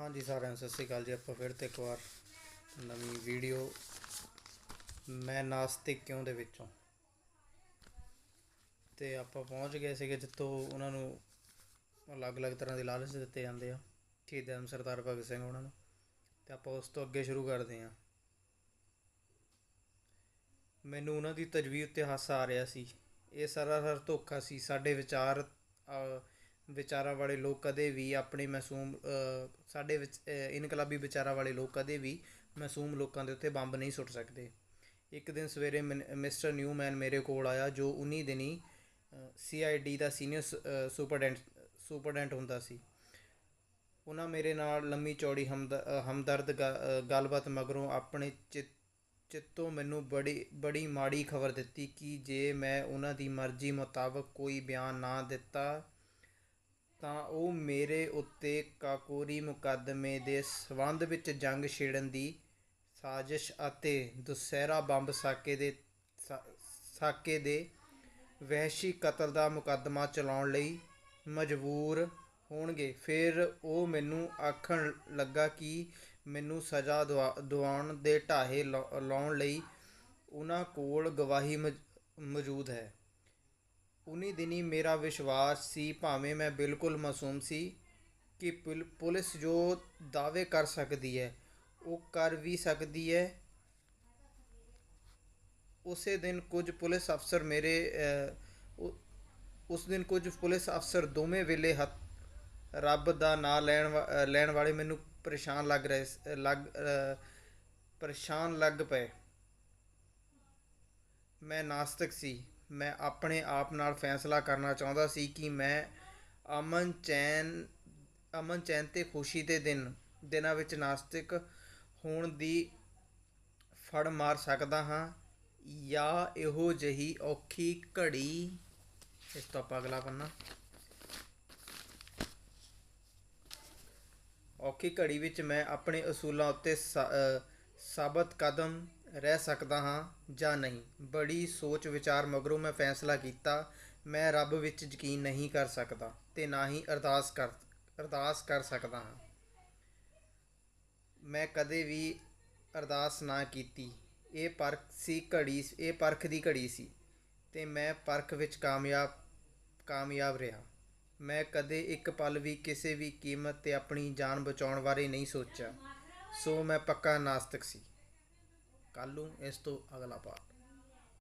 ਹਾਂਜੀ ਸਾਰਿਆਂ ਨੂੰ ਸਤਿ ਸ਼੍ਰੀ ਅਕਾਲ ਜੀ, ਆਪਾਂ ਫਿਰ ਤੋਂ ਇੱਕ ਵਾਰ ਨਵੀਂ ਵੀਡੀਓ ਮੈਂ ਨਾਸਤਿਕ ਕਿਉਂ ਦੇ ਵਿੱਚੋਂ। ਤੇ ਆਪਾਂ ਪਹੁੰਚ ਗਏ ਸੀਗੇ ਜਿੱਥੋਂ ਉਹਨਾਂ ਨੂੰ ਅਲੱਗ-ਅਲੱਗ ਤਰ੍ਹਾਂ ਦੇ ਲਾਲਚ ਦਿੱਤੇ ਜਾਂਦੇ ਆ, ਸ਼ਹੀਦ ਆਜ਼ਮ ਸਰਦਾਰ ਭਗਤ ਸਿੰਘ ਉਹਨਾਂ ਨੂੰ। ਤੇ ਆਪਾਂ ਉਸ ਤੋਂ ਅੱਗੇ ਸ਼ੁਰੂ ਕਰਦੇ ਹਾਂ। ਮੈਨੂੰ ਉਹਨਾਂ ਦੀ ਤਜਵੀਜ਼ ਉੱਤੇ ਹਾਸਾ ਆ ਰਿਹਾ ਸੀ। ਇਹ ਸਾਰਾ ਸਰਾਸਰ ਧੋਖਾ ਸੀ, ਸਾਡੇ ਵਿਚਾਰ ਵਿਚਾਰਾਂ ਵਾਲੇ ਲੋਕ ਕਦੇ ਵੀ ਆਪਣੇ ਮਾਸੂਮ ਸਾਡੇ ਵਿੱਚ ਇਨਕਲਾਬੀ ਵਿਚਾਰਾਂ ਵਾਲੇ ਲੋਕ ਕਦੇ ਵੀ ਮਾਸੂਮ ਲੋਕਾਂ ਦੇ ਉੱਤੇ ਬੰਬ ਨਹੀਂ ਸੁੱਟ ਸਕਦੇ। ਇੱਕ ਦਿਨ ਸਵੇਰੇ ਮਿਸਟਰ ਨਿਊਮੈਨ ਮੇਰੇ ਕੋਲ ਆਇਆ, ਜੋ 19 ਦਿਨੀ ਸੀਆਈਡੀ ਦਾ ਸੀਨੀਅਰ ਸੁਪਰਡੈਂਟ ਸੁਪਰਡੈਂਟ ਹੁੰਦਾ ਸੀ। ਉਹਨਾਂ ਮੇਰੇ ਨਾਲ ਲੰਮੀ ਚੌੜੀ ਹਮਦ ਹਮਦਰਦ ਗ- ਗੱਲਬਾਤ ਮਗਰੋਂ ਆਪਣੇ ਚਿੱਤ ਚਿੱਤੋਂ ਮੈਨੂੰ ਬੜੀ ਬੜੀ ਮਾੜੀ ਖਬਰ ਦਿੱਤੀ ਕਿ ਜੇ ਮੈਂ ਉਹਨਾਂ ਦੀ ਮਰਜ਼ੀ ਮੁਤਾਬਕ ਕੋਈ ਬਿਆਨ ਨਾ ਦਿੱਤਾ ਤਾਂ ਉਹ ਮੇਰੇ ਉੱਤੇ ਕਾਕੋਰੀ ਮੁਕੱਦਮੇ ਦੇ ਸਬੰਧ ਵਿੱਚ ਜੰਗ ਛੇੜਨ ਦੀ ਸਾਜ਼ਿਸ਼ ਅਤੇ ਦੁਸਹਿਰਾ ਬੰਬ ਸਾਕੇ ਦੇ ਸਾਕੇ ਦੇ ਵਹਿਸ਼ੀ ਕਤਲ ਦਾ ਮੁਕੱਦਮਾ ਚਲਾਉਣ ਲਈ ਮਜਬੂਰ ਹੋਣਗੇ। ਫਿਰ ਉਹ ਮੈਨੂੰ ਆਖਣ ਲੱਗਾ ਕਿ ਮੈਨੂੰ ਸਜ਼ਾ ਦਵਾ- ਦਿਵਾਉਣ ਦੇ ਢਾਹੇ ਲਾ- ਲਾਉਣ ਲਈ ਉਹਨਾਂ ਕੋਲ ਗਵਾਹੀ ਮਜ- ਮੌਜੂਦ ਹੈ। ਉਨੀ ਦਿਨੀ ਮੇਰਾ ਵਿਸ਼ਵਾਸ ਸੀ, ਭਾਵੇਂ ਮੈਂ ਬਿਲਕੁਲ ਮਾਸੂਮ ਸੀ ਕਿ ਪੁਲ- ਪੁਲਿਸ ਜੋ ਦਾਅਵੇ ਕਰ ਸਕਦੀ ਹੈ, ਉਹ ਕਰ ਵੀ ਸਕਦੀ ਹੈ। ਉਸੇ ਦਿਨ ਕੁਝ ਪੁਲਿਸ ਅਫਸਰ ਮੇਰੇ ਉਸ ਦਿਨ ਕੁਝ ਪੁਲਿਸ ਅਫਸਰ ਦੋਵੇਂ ਵੇਲੇ ਹੱਥ ਰੱਬ ਦਾ ਨਾਂ ਲੈਣ ਵਾ- ਲੈਣ ਵਾਲੇ ਮੈਨੂੰ ਪਰੇਸ਼ਾਨ ਲੱਗ ਰਹੇ ਲੱਗ ਪਰੇਸ਼ਾਨ ਲੱਗ ਪਏ। ਮੈਂ ਨਾਸਤਿਕ ਸੀ। ਮੈਂ ਆਪਣੇ ਆਪ ਨਾਲ ਫੈਸਲਾ ਕਰਨਾ ਚਾਹੁੰਦਾ ਸੀ ਕਿ ਮੈਂ ਅਮਨ ਚੈਨ ਅਮਨ ਚੈਨ ਤੇ ਖੁਸ਼ੀ ਦੇ ਦਿਨ, ਦਿਨਾਂ ਵਿੱਚ ਨਾਸਤਿਕ ਹੋਣ ਦੀ ਫੜ ਮਾਰ ਸਕਦਾ ਹਾਂ ਜਾਂ ਇਹੋ ਜਿਹੀ ਔਖੀ ਘੜੀ। ਇਸ ਤੋਂ ਆਪਾਂ ਅਗਲਾ ਪੰਨਾ ਔਖੀ ਘੜੀ ਵਿੱਚ ਮੈਂ ਆਪਣੇ ਅਸੂਲਾਂ ਉੱਤੇ ਸਾ- ਸਾਬਤ ਕਦਮ ਰਹਿ ਸਕਦਾ ਹਾਂ ਜਾਂ ਨਹੀਂ। ਬੜੀ ਸੋਚ ਵਿਚਾਰ ਮਗਰੋਂ ਮੈਂ ਫੈਸਲਾ ਕੀਤਾ, ਮੈਂ ਰੱਬ ਵਿੱਚ ਯਕੀਨ ਨਹੀਂ ਕਰ ਸਕਦਾ ਤੇ ਨਾ ਹੀ ਅਰਦਾਸ ਕਰ ਅਰਦਾਸ ਕਰ ਸਕਦਾ ਹਾਂ। ਮੈਂ ਕਦੇ ਵੀ ਅਰਦਾਸ ਨਾ ਕੀਤੀ। ਇਹ ਪਰਖ ਸੀ ਘੜੀ, ਇਹ ਪਰਖ ਦੀ ਘੜੀ ਸੀ ਤੇ ਮੈਂ ਪਰਖ ਵਿੱਚ ਕਾਮਯਾਬ ਕਾਮਯਾਬ ਰਿਹਾ। ਮੈਂ ਕਦੇ ਇੱਕ ਪਲ ਵੀ ਕਿਸੇ ਵੀ ਕੀਮਤ ਤੇ ਆਪਣੀ ਜਾਨ ਬਚਾਉਣ ਬਾਰੇ ਨਹੀਂ ਸੋਚਿਆ। ਸੋ ਮੈਂ ਪੱਕਾ ਨਾਸਤਿਕ ਸੀ। ਕੱਲ੍ਹ ਨੂੰ ਇਸ ਤੋਂ ਅਗਲਾ ਪਾਠ